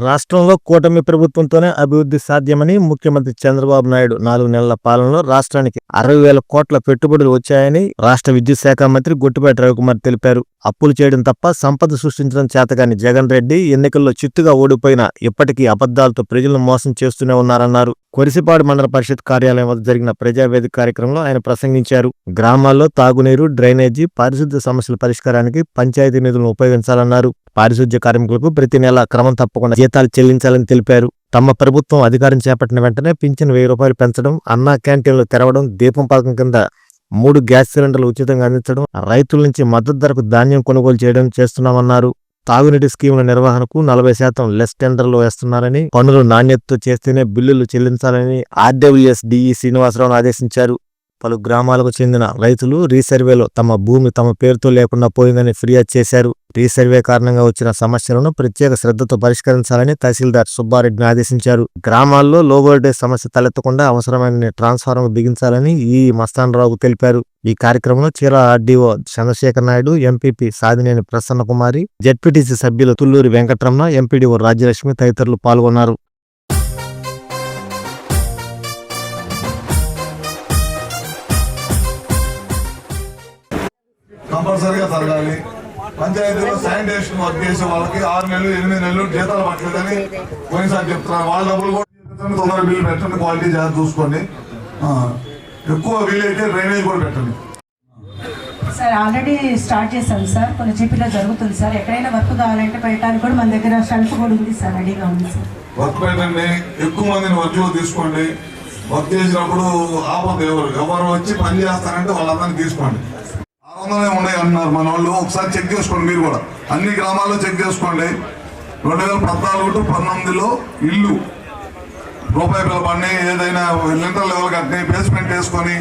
రాష్ట్రంలో కూటమి ప్రభుత్వంతోనే అభివృద్ధి సాధ్యమని ముఖ్యమంత్రి చంద్రబాబు నాయుడు నాలుగు నెలల పాలనలో రాష్ట్రానికి అరవై వేల కోట్ల పెట్టుబడులు వచ్చాయని రాష్ట్ర విద్యుత్ శాఖ మంత్రి గుట్టిపాటి రవికుమార్ తెలిపారు. అప్పులు చేయడం తప్ప సంపద సృష్టించడం చేతగాని జగన్ రెడ్డి ఎన్నికల్లో చిత్తుగా ఓడిపోయిన ఇప్పటికీ అబద్ధాలతో ప్రజలను మోసం చేస్తూనే ఉన్నారన్నారు. కొరిసిపాడు మండల పరిషత్ కార్యాలయం వద్ద జరిగిన ప్రజావేదిక కార్యక్రమంలో ఆయన ప్రసంగించారు. గ్రామాల్లో తాగునీరు డ్రైనేజీ పారిశుద్ధ్య సమస్యల పరిష్కారానికి పంచాయతీ నిధులను ఉపయోగించాలన్నారు. పారిశుద్ధ్య కార్మికులకు ప్రతి నెల క్రమం తప్పకుండా జీతాలు చెల్లించాలని తెలిపారు. తమ ప్రభుత్వం అధికారం చేపట్టిన వెంటనే పింఛన్ వెయ్యి రూపాయలు పెంచడం అన్నా క్యాంటీన్లు తెరవడం దీపం పథకం కింద మూడు గ్యాస్ సిలిండర్లు ఉచితంగా అందించడం రైతుల నుంచి మద్దతు ధరకు ధాన్యం కొనుగోలు చేయడం చేస్తున్నామన్నారు. తాగునీటి స్కీముల నిర్వహణకు నలభై శాతం లెస్ టెండర్లు వేస్తున్నారని పనులు నాణ్యతతో చేస్తేనే బిల్లులు చెల్లించాలని ఆర్డబ్ల్యూఎస్ డిఈ శ్రీనివాసరావును ఆదేశించారు. పలు గ్రామాలకు చెందిన రైతులు రీసర్వేలో తమ భూమి తమ పేరుతో లేకుండా పోయిందని ఫిర్యాదు చేశారు. రీసర్వే కారణంగా వచ్చిన సమస్యలను ప్రత్యేక శ్రద్ధతో పరిష్కరించాలని తహసీల్దార్ సుబ్బారెడ్డిని ఆదేశించారు. గ్రామాల్లో లో వోల్టేజ్ సమస్య తలెత్తకుండా అవసరమైన ట్రాన్స్ఫార్మర్ బిగించాలని ఈ మస్తానరావుకు తెలిపారు. ఈ కార్యక్రమంలో చీర RDO Chandrasekhar Naidu MPP Sadineni Prasanna Kumari ZPTC సభ్యులు తుల్లూరి వెంకటరమణ ఎంపీడీఓ రాజ్యలక్ష్మి తదితరులు పాల్గొన్నారు. కంపల్సరిగా జరగాలి. పంచాయతీలో శానిటేషన్ వర్క్ చేసే వాళ్ళకి ఆరు నెలలు ఎనిమిది నెలలు జీతాలు పట్టలేదని పోయినసారి చెప్తున్నారు. వాళ్ళ డబ్బులు కూడా తొందరగా బిల్లు పెట్టండి క్వాలిటీ జాగ్రత్త చూసుకోండి. ఎక్కువ వీలైతే డ్రైనేజ్ కూడా పెట్టండి. సార్ ఆల్రెడీ స్టార్ట్ చేశాం సార్. కొన్ని జీపీలో జరుగుతుంది సార్. ఎక్కడైనా వర్క్ కావాలంటే పెట్టడానికి కూడా మన దగ్గర షెల్ఫ్ కూడా ఉంది సార్ రెడీగా ఉంది సార్. వర్క్ పెట్టండి. ఎక్కువ మందిని వర్క్లో తీసుకోండి. వర్క్ చేసినప్పుడు ఆపదు ఎవరు. ఎవరు వచ్చి పని చేస్తారంటే వాళ్ళందరినీ తీసుకోండి. ఆరు ఉన్నాయి అంటున్నారు మన వాళ్ళు ఒకసారి చెక్ చేసుకోండి మీరు కూడా. అన్ని గ్రామాల్లో చెక్ చేసుకోండి. రెండు వేల పద్నాలుగు టు పంతొమ్మిదిలో ఇల్లు రూపాయి బిల్ల ఏదైనా లింటర్ లెవెల్ కట్టి బేస్మెంట్ వేసుకొని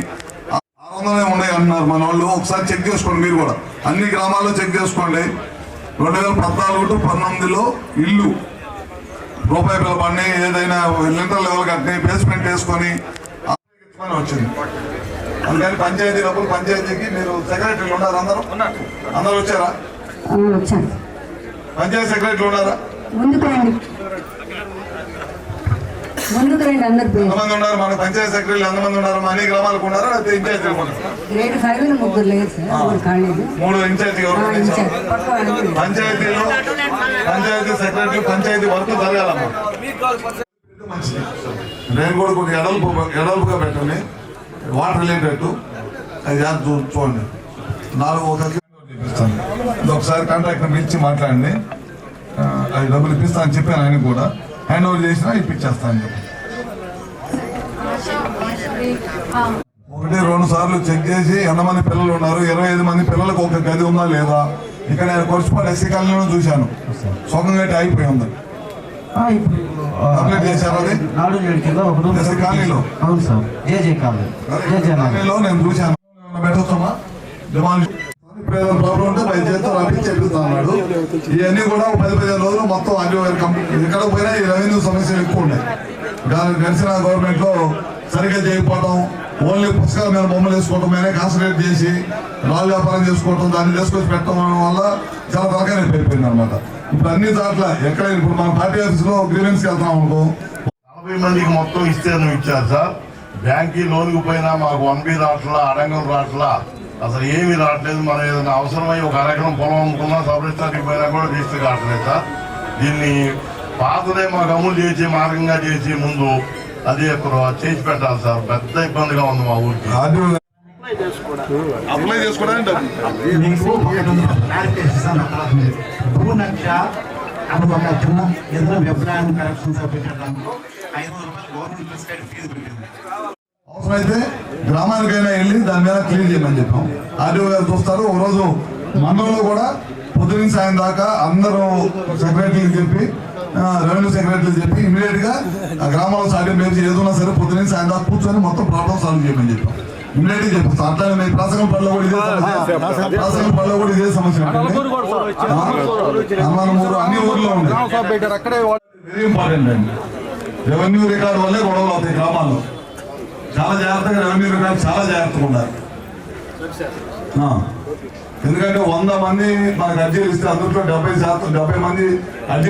ఆరు వందలే ఉన్నాయి అంటున్నారు మన వాళ్ళు ఒకసారి చెక్ చేసుకోండి మీరు కూడా. అన్ని గ్రామాల్లో చెక్ చేసుకోండి. రెండు వేల పద్నాలుగు టు పంతొమ్మిదిలో ఇల్లు రూపాయి బిల్ల ఏదైనా లింటర్ లెవెల్ కట్టి బేస్మెంట్ వేసుకొని వచ్చింది. అందుకని పంచాయతీ లోపల పంచాయతీకి మీరు సెక్రటరీలు ఉన్నారు అందరూ? అందరూ వచ్చారా? పంచాయతీ సెక్రటరీలు ఉన్నారా? ముందుకు రండి. ముందుకు రండి అందరు ఎంతమంది ఉన్నారు? మన పంచాయతీ సెక్రటరీలు ఎంతమంది ఉన్నారు? మన గ్రామాలకు ఉన్నారా? లేకపోతే ఇన్ఛార్జీలు ఉన్నారా? గ్రేడ్ ఫైవ్ ముగ్గురు లేదు సార్ ముగ్గురు కాలేదు. మూడు ఇన్ఛార్జి ఎవరు. పంచాయతీలో పంచాయతీ సెక్రటరీ పంచాయతీ వర్క్ జరగాలమ్మా. నేను కూడా కొంచెం ఎడల్పు ఎడల్పుగా పెట్టండి. వాటర్ రిలేటెడ్ అది జాగ్రత్త చూ- చూడండి. నాలుగు ఒక చూపిస్తాను. ఒకసారి కాంట్రాక్టర్ పిలిచి మాట్లాడండి. అది డబ్బులు డబ్బులు ఇప్పిస్తానని చెప్పాను ఆయన కూడా. హ్యాండ్ ఓవర్ చేసినా ఇప్పించేస్తాను చెప్పి ఒకటి రెండు సార్లు చెక్ చేసి ఎంతమంది పిల్లలు ఉన్నారు ఇరవై ఐదు మంది పిల్లలకు ఒక గది ఉందా లేదా? ఇక్కడ నేను కొరచిపాడు ఎస్సీ కాలనీలో చూశాను. సొంతంగా అయితే అయిపోయి ఉంది. కంప్లీట్ చేశారు అది? నాడు నేడు కింద ఒక రూమ్ కాలనీలో? అవును సార్. జేజే కాలనీ. జేజే కాలనీలో నేను చూశాను. పెట్టొచ్చమ్మా డిమాండ్ ఇప్పుడు ఏదైనా ప్రాబ్లం ఉంటే పది చేతితో రప్పించి చెప్పిస్తా అన్నాడు. ఇవన్నీ కూడా పది పదిహేను రోజులు మొత్తం అన్ని ఎక్కడ పోయినా ఈ రెవెన్యూ సమస్యలు ఎక్కువ ఉన్నాయి. గా- గడిచిన గవర్నమెంట్లో సరిగ్గా చేయకపోవడం ఓన్లీ పుస్తకాల మీద బొమ్మలు వేసుకోవడం మీదే కాన్సన్ట్రేట్ చేసి రాళ్ళు వ్యాపారం చేసుకోవడం దాన్ని తీసుకొచ్చి పెట్టడం వల్ల చాలా తలకాయ పెరిగిపోయింది అనమాట ఇప్పుడు అన్ని దాంట్లో ఎక్కడ ఇప్పుడు మన పార్టీ ఆఫీస్లో గ్రీవెన్స్ వెళ్తాం అనుకో. నలభై మందికి మొత్తం ఇస్తే నువ్వు ఇచ్చారు సార్. బ్యాంక్కి లోన్కి పోయినా మాకు వన్ బి రావట్లా అడంగం రావట్లా. అసలు ఏమీ రావట్లేదు మనం ఏదైనా అవసరమై ఒక అరెకరం పొలం అమ్ముకున్నా సబ్ రిజిస్టార్కి పోయినా కూడా రిజిస్టర్ కావట్లేదు సార్. దీన్ని పాతదే మాకు అమలు చేసి మార్గంగా చేసి ముందు అది చేసి పెట్టాలి సార్. పెద్ద ఇబ్బందిగా ఉంది మా ఊరికి. అప్లై చేసుకోవడానికి. అని ఒక చిన్న ఏదైనా వ్యవసాయం కరెక్షన్స్ పెట్టడానికి ఐదు వందల రూపాయలు గవర్నమెంట్ ప్రిస్క్రైబ్ ఫీజు పెట్టింది అవసరమైతే గ్రామానికైనా వెళ్ళి దాని మీద క్లియర్ చేయమని చెప్పాం. ఆర్డీఓ గారు చూస్తారు ఒక రోజు మండలంలో కూడా పొద్దున్న సాయం దాకా అందరూ సెక్రటరీకి చెప్పి రెవెన్యూ సెక్రటరీకి చెప్పి ఇమీడియట్గా ఆ గ్రామాల్లో సాధ్యం ఏదైనా సరే పొద్దున్న సాయం దాకా కూర్చొని మొత్తం ప్రాబ్లం సాల్వ్ చేయమని చెప్పాం. ఇమీడియట్గా చెప్పిస్తాం అట్లానే మీ ప్రాసంగం పనిలో కూడా ఇదే సమస్య. ప్రాసంగం పనిలో కూడా ఇదే సమస్య. అన్ని ఊర్లో ఉంది వెరీ ఇంపార్టెంట్ అండి రెవెన్యూ రికార్డు వల్లే గొడవలు అవుతాయి గ్రామాల్లో. చాలా జాగ్రత్తగా రెవెన్యూ రికార్డు చాలా జాగ్రత్తగా ఉండాలి. ఎందుకంటే వంద మంది మనకు అర్జీలు ఇస్తే అందులో డెబ్బై శాతం డెబ్బై మంది అర్జీ